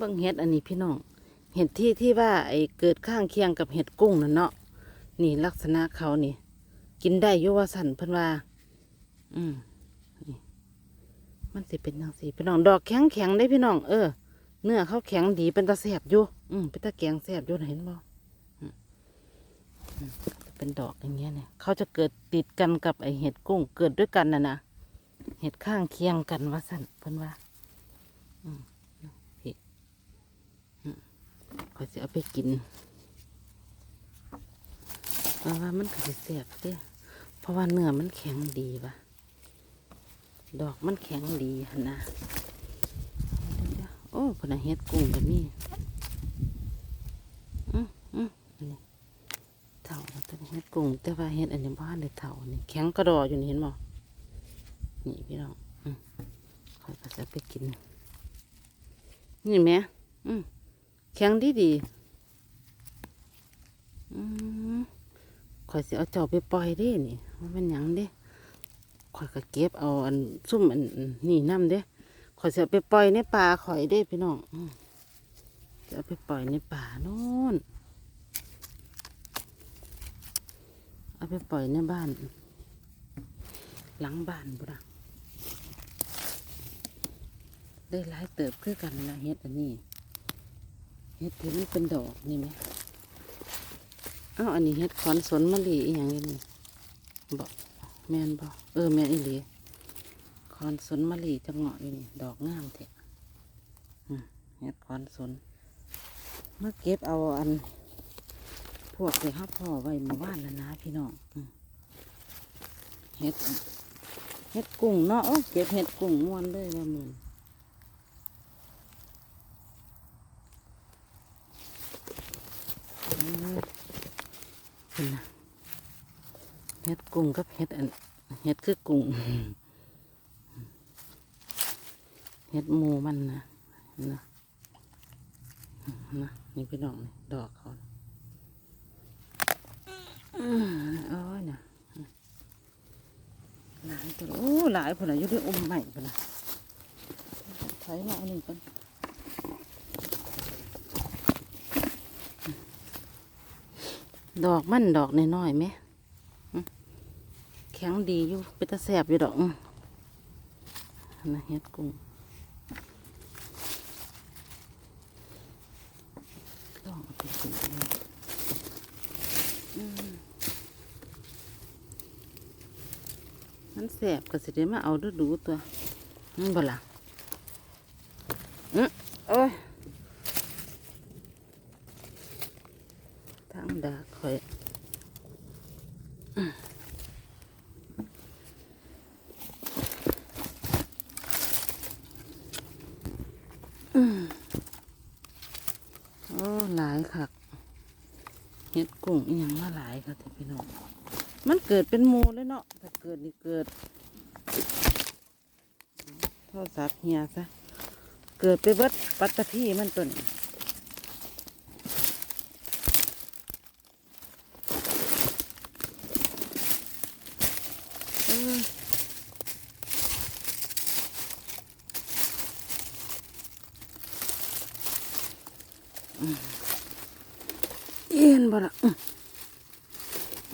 เบิ่งเห็ดอันนี้พี่น้อง เห็ดที่ที่ว่าไอ้เกิดข้างเคียงกับเห็ดกุ้งนั่นเนาะ นี่ลักษณะเขานี่ กินได้ยุว่าสันเพิ่นว่า อืมนี่มันสิเป็นจังสีพี่น้อง ดอกแข็งแข็งได้พี่น้อง เออ เนื้อเขาแข็งดีเป็นตาแสบอยู่ อืมเป็นตาแกงแสบอยู่เห็นบ่เป็นดอกอย่างเงี้ยเนี่ย เขาจะเกิดติดกันกับไอเห็ดกุ้ง เกิดด้วยกันน่ะนะ เห็ดข้างเคียงกันว่าสันเพิ่นว่า อืมพี่อืม ขอยสิเอาไปกินเพราะว่ามันก็สิแสบเด้เพราะว่าเนื้อมันแข็งดีว่ะ ดอกมันแข็งดีหนะโอ้พนนะเฮ็ดกุ้งก็มีอืมอืมอันนี้เท่าแล้วแตัวนี้เฮ็ดกุ้งแต่ว่าเฮ็ดอันนี้บ้านเลยเท่านี่แข็งกระดออยู่นี่เห็นบ่นี่พี่น้องอืมคอยก็จะไปกินนี่แหม่อืม แข็งดีดีๆอืมคอยสิเอาเจ้าไปปล่อยด้นี่มันเป็นหยังเด้ข่อยก็เก็บเอาอันซุ่มอันนี่น้ำเด้ข่อยจะไปปล่อยในป่าข่อยเด้พี่น้องจะเอาไปปล่อยในป่าโน่นเอาไปปล่อยในบ้าน หลังบ้านบุระได้หลายเติบคือกันนะเฮ็ดอันนี้ เฮ็ดที่มันเป็นดอกนี่ไหมอ้าวอันนี้เฮ็ดขอนสนมะลิอีหยังนี่บอกแมนบ่เออแมนอีหลีคอนสนมะลิจะเหงาะอยู่นี่ดอกงามแท้อืมเฮ็ดคอนสนเมื่อเก็บเอาอัน พวกที่เฮาพ่อไว้เมื่านแล้วนะพี่น้องเฮ็ดเฮ็ดกุ้งเนาะเก็บเฮ็ดกุ้งม่วนเลยว่ามึงอืม เห็นนะเห็ดกุ้งกับเห็ดอันเห็ดคือกุ้งเห็ดหมูมันนะนะนะนี่พี่น้องดอกเขาอืมโอ้ยนะหลายตัวโอ้หลายคนอะยู่ด้วยอมใหม่คนน่ะใช้มาอันนี้กัน ดอกมันดอกน้อยๆไหมแข็งดีอยู่เป็นตาแสบอยู่ดอกนะเฮ็ดกุ้งลองเปกินเลยอืมมันแสบก็สิได้มาเอาดูดูตัวนั่นบ่ล่ะอือโอ้ยทางดาคอย โอ้หลายค่ะเห็ดกุ้งอีหยังมาหลายค่ะท่านพี่น้องมันเกิดเป็นหมูเลยเนาะถ้าเกิดนี่เกิดโทษสัพท์เฮียซะเกิดไปเบิดปัตตพีมันตัวนี้เออเอ็น บ่ละอื้อ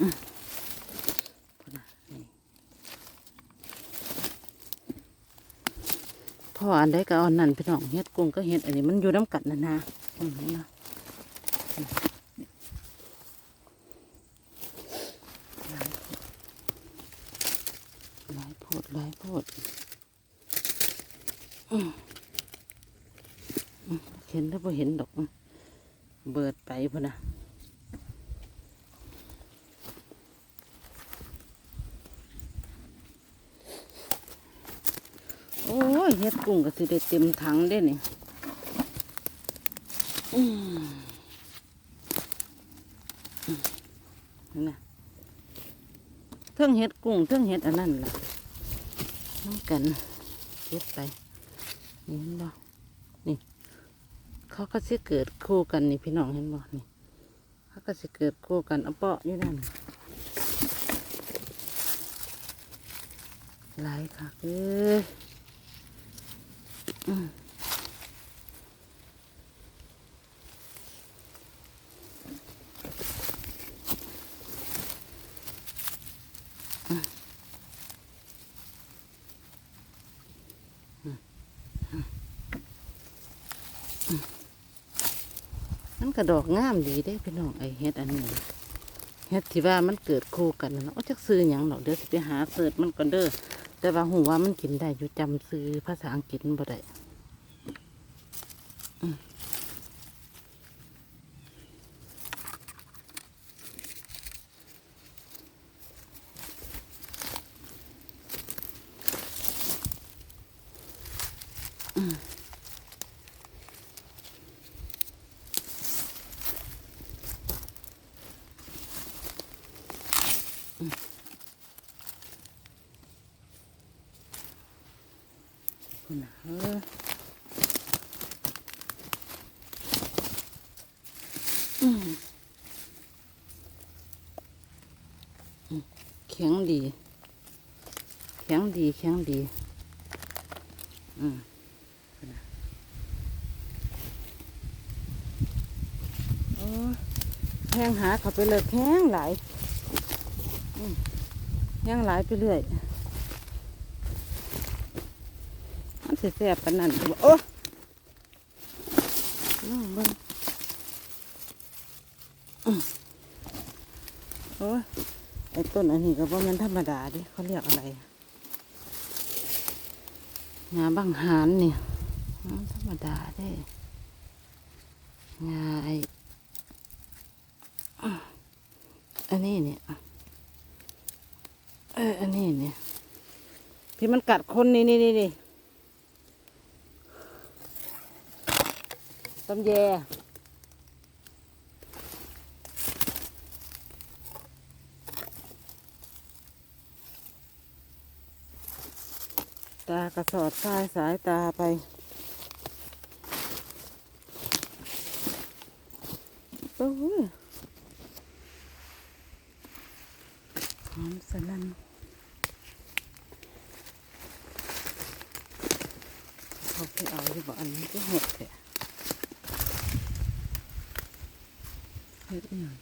อื้อพุ่นน่ะนี่พ่ออันใดก็อาอันนั่นพี่น้องเฮ็ดกุ้งก็เฮ็ดอันนี้มันอยู่น้ำกัดนะนะอืมนะหลายโพดหลายโพดเห็นแล้วพอเห็นดอก เบิดไปพุ่นนะ อ้ยเฮ็ดกุ้งก็สิได้เต็มถังได้นี่อืมอืมนั่นนะเทิงเฮ็ดกุ้งเทิงเฮ็ดอันนั้นล่ะน้ำกันเฮ็ดไปนี่เห็นบ่นี่ เขาก็สิเกิดคู่กันนี่พี่น้องเห็นบ่นี่เขาก็สิเกิดคู่กันเอาเปาะอยู่นั่นหลายค่ะเอ้ยอื มันกระดอกงามดีได้พี่น้องไอเฮ็ดอันนี้เฮ็ดที่ว่ามันเกิดคู่กันนะโอ้จักซื้ออย่างหรอกเดี๋ยวสิไปหาเสิร์ชมันก่อนเด้อ แต่ว่าหูว่ามันกินได้อยู่จำซื้อภาษาอังกฤษบ่ได้ คุณนะเออแข็งดี แข็งดี แข็งดี อืมแห้งหาเขาไปเลยแห้งหลายแห้งหลายไปเรื่อย มัน สิแซ่บปานนั้นโอ้ลองเบิ่งอื้อโอ้ยไอ้ต้นอันนี้ก็บ่แม่นธรรมดาดิเขาเรียกอะไรงาบังหานเนี่ยธรรมดาเด้งาไออันนี้เนี่ยเอออันนี้เนี่ยที่มันกัดคนนี่นี่นี่ ตำแยตากระสอดสายสายตาไปโอ้ยหอมสนันเขาไปเอาที่บอกอันนี้ก็หดแท เฮ็ดอิหยัง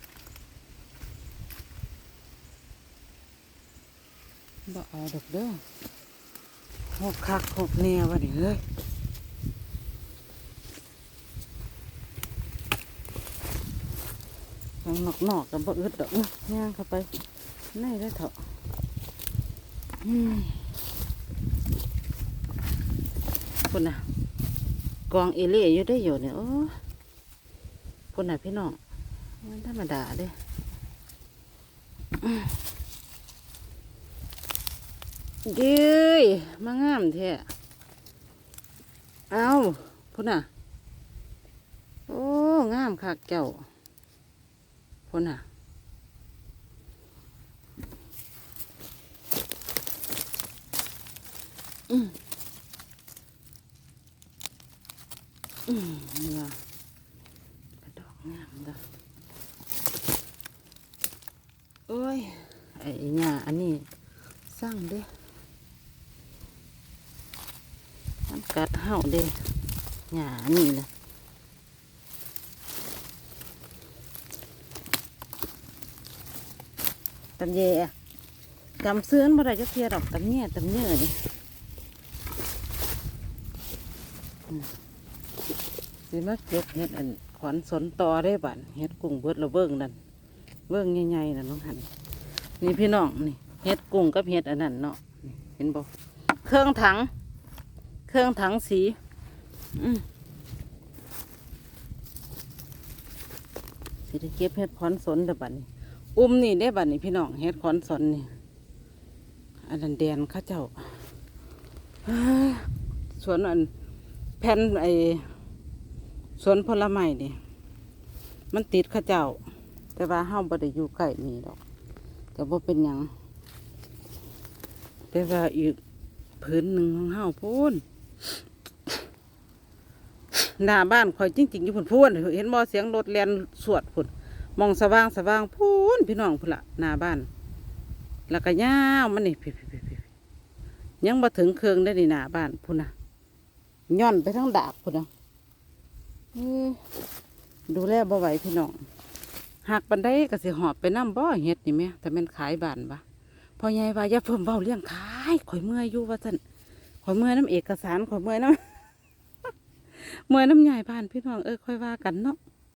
บ่เอาดอกเด้อหกคักหกแนววะนี่เฮ้ยทางนอกๆกับบ่อึดดอกนะย่างเข้าไปในได้เถอะพุ่นน่ะ กองเอเล่อยู่ได้อยู่เนี่ยโอ้พุ่นน่ะพี่น้อง มันธรรมดาเด้อื้อเย้มางามแท้เอาพุ่นน่ะ โอ้ งามคักเจ้าพุ่นน่ะอืมอืมนี่ว่ากระดอกงามเด้อ โอ้ย ไอ้หญ้าอันนี้สร้างเด้ มัน กัดเห่าเด้หญ้านนี้นะตำแยกำเสื้อนบ่ได้จะเทียดอกตำแย่ตำเนื้อนี่สิมาเก็บเห็ดอันขวัญสนต่อได้บัดเห็ดกุ้งเบิดระเบิ้งนั่นเบื้องใหญ่ๆนะน้องหันนี่พี่น้องนี่เห็ดกุ้งกับเห็ดอันนั้นเนาะเห็นบ่เครื่องถัง เครื่องถังสีอืมสิได้เก็บเห็ดขอนสนเด้อบัดนี้ อุ้มนี่ได้บัดนี้พี่น้องเห็ดขอนสนนี่อันนั้นแดนข้าเจ้าสวนอันแผ่นไอสวนผลไม้นี่มันติดข้าเจ้า แต่ว่าเฮาบ่ได้อยู่ใกล้นี่ดอกก็บ่เป็นหยังแต่ว่าอีกพื้นหนึ่งของเฮาพูน หน้าบ้านข่อยจริงๆอยู่พุ่นพูนเห็นบ่เสียงรถแล่นสวดพุ่นมองสว่างสว่างพูนพี่น้องพุ่นละหน้าบ้าน แล้วก็ยาวมันนี่พี่ๆยังบ่ถึงเครื่องได้นี่หน้าบ้านพุ่นนะย่อนไปทั้งดาบพุ่นนะดูแลบ่ไหวพี่น้องหากบันไดก็สิหอบไปน้ำบ่อเฮ็ดนี่แม่แต่ม่นขายบานปะพอใหญ่ว่าอย่าเพิ่มเว้าเรื่องขายข่อยเมื่อยอยู่ว่าซั่นข่อยเมื่อยน้ำเอกสารข่อยเมื่อยน้ำ เมื่อน้ำใหญ่ผ่านพี่น้องเออค่อยว่ากันเนาะ